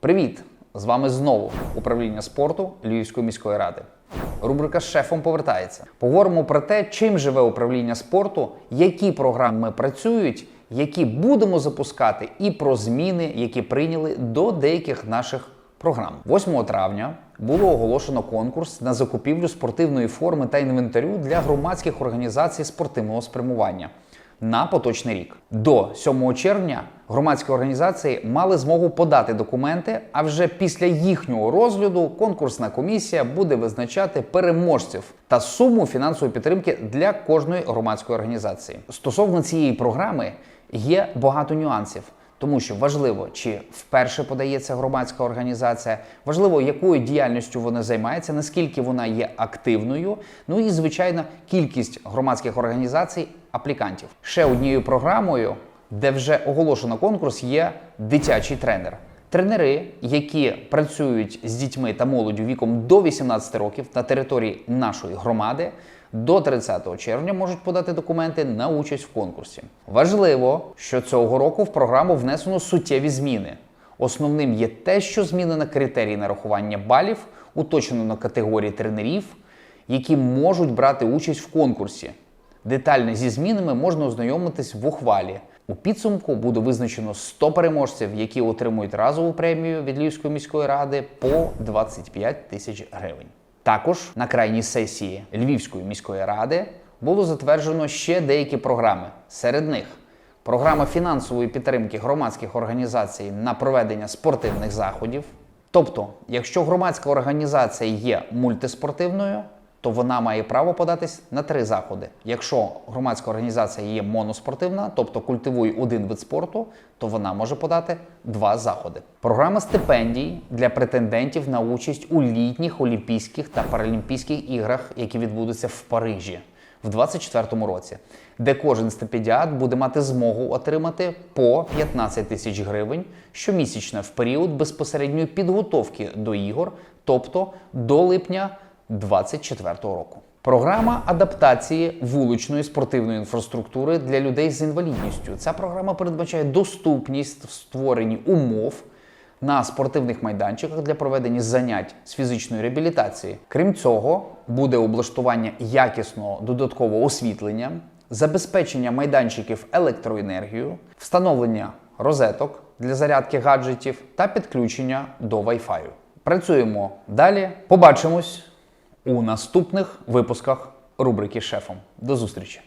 Привіт! З вами знову управління спорту Львівської міської ради. Рубрика з шефом повертається. Поговоримо про те, чим живе управління спорту, які програми працюють, які будемо запускати, і про зміни, які прийняли до деяких наших програм. 8 травня було оголошено конкурс на закупівлю спортивної форми та інвентарю для громадських організацій спортивного спрямування на поточний рік. До 7 червня громадські організації мали змогу подати документи, а вже після їхнього розгляду конкурсна комісія буде визначати переможців та суму фінансової підтримки для кожної громадської організації. Стосовно цієї програми є багато нюансів. Тому що важливо, чи вперше подається громадська організація, важливо, якою діяльністю вона займається, наскільки вона є активною. Ну і звичайно, кількість громадських організацій аплікантів. Ще однією програмою, де вже оголошено конкурс, є дитячий тренер. Тренери, які працюють з дітьми та молоддю віком до 18 років на території нашої громади, до 30 червня можуть подати документи на участь в конкурсі. Важливо, що цього року в програму внесено суттєві зміни. Основним є те, що змінено критерії нарахування балів, уточнено категорії тренерів, які можуть брати участь в конкурсі. Детально зі змінами можна ознайомитись в ухвалі. У підсумку буде визначено 100 переможців, які отримують разову премію від Львівської міської ради по 25 тисяч гривень. Також на крайній сесії Львівської міської ради було затверджено ще деякі програми. Серед них програма фінансової підтримки громадських організацій на проведення спортивних заходів. Тобто, якщо громадська організація є мультиспортивною, то вона має право податись на три заходи. Якщо громадська організація є моноспортивна, тобто культивує один вид спорту, то вона може подати два заходи. Програма стипендій для претендентів на участь у літніх Олімпійських та Паралімпійських іграх, які відбудуться в Парижі в 2024 році, де кожен стипендіат буде мати змогу отримати по 15 тисяч гривень щомісячно в період безпосередньої підготовки до ігор, тобто до липня 2024 року. Програма адаптації вуличної спортивної інфраструктури для людей з інвалідністю. Ця програма передбачає доступність в створенні умов на спортивних майданчиках для проведення занять з фізичної реабілітації. Крім цього, буде облаштування якісного додаткового освітлення, забезпечення майданчиків електроенергією, встановлення розеток для зарядки гаджетів та підключення до Wi-Fi. Працюємо далі. Побачимось у наступних випусках рубрики шефом. До зустрічі!